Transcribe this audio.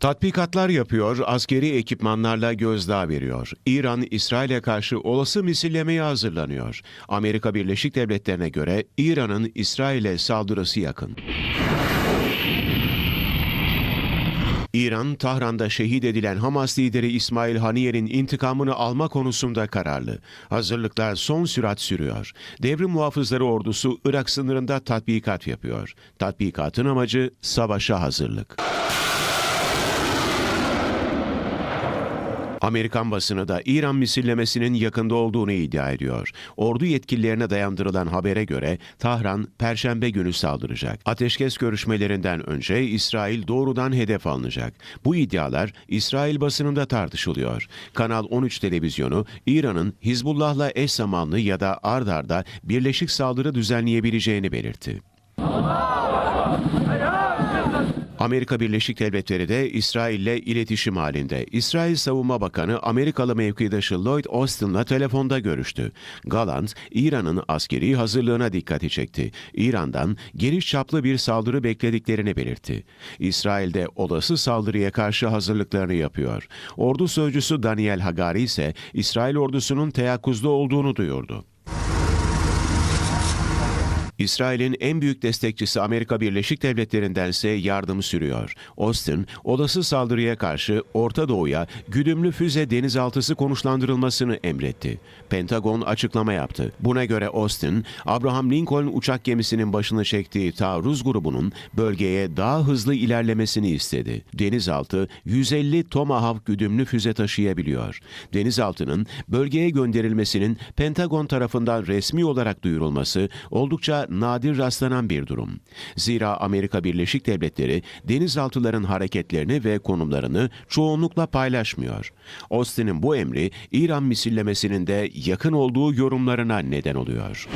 Tatbikatlar yapıyor, askeri ekipmanlarla gözdağı veriyor. İran, İsrail'e karşı olası misillemeye hazırlanıyor. Amerika Birleşik Devletleri'ne göre İran'ın İsrail'e saldırısı yakın. İran, Tahran'da şehit edilen Hamas lideri İsmail Haniyeh'in intikamını alma konusunda kararlı. Hazırlıklar son sürat sürüyor. Devrim muhafızları ordusu Irak sınırında tatbikat yapıyor. Tatbikatın amacı savaşa hazırlık. Amerikan basını da İran misillemesinin yakında olduğunu iddia ediyor. Ordu yetkililerine dayandırılan habere göre Tahran perşembe günü saldıracak. Ateşkes görüşmelerinden önce İsrail doğrudan hedef alınacak. Bu iddialar İsrail basınında tartışılıyor. Kanal 13 televizyonu İran'ın Hizbullah'la eş zamanlı ya da ard arda birleşik saldırı düzenleyebileceğini belirtti. Amerika Birleşik Devletleri de İsrail'le iletişim halinde. İsrail Savunma Bakanı Amerikalı mevkidaşı Lloyd Austin'la telefonda görüştü. Galant, İran'ın askeri hazırlığına dikkati çekti. İran'dan geniş çaplı bir saldırı beklediklerini belirtti. İsrail de olası saldırıya karşı hazırlıklarını yapıyor. Ordu sözcüsü Daniel Hagari ise İsrail ordusunun teyakkuzda olduğunu duyurdu. İsrail'in en büyük destekçisi Amerika Birleşik Devletleri'ndense yardım sürüyor. Austin, olası saldırıya karşı Orta Doğu'ya güdümlü füze denizaltısı konuşlandırılmasını emretti. Pentagon açıklama yaptı. Buna göre Austin, Abraham Lincoln uçak gemisinin başını çektiği taarruz grubunun bölgeye daha hızlı ilerlemesini istedi. Denizaltı 150 Tomahawk güdümlü füze taşıyabiliyor. Denizaltının bölgeye gönderilmesinin Pentagon tarafından resmi olarak duyurulması oldukça nadir rastlanan bir durum. Zira Amerika Birleşik Devletleri denizaltıların hareketlerini ve konumlarını çoğunlukla paylaşmıyor. Austin'in bu emri İran misillemesinin de yakın olduğu yorumlarına neden oluyor.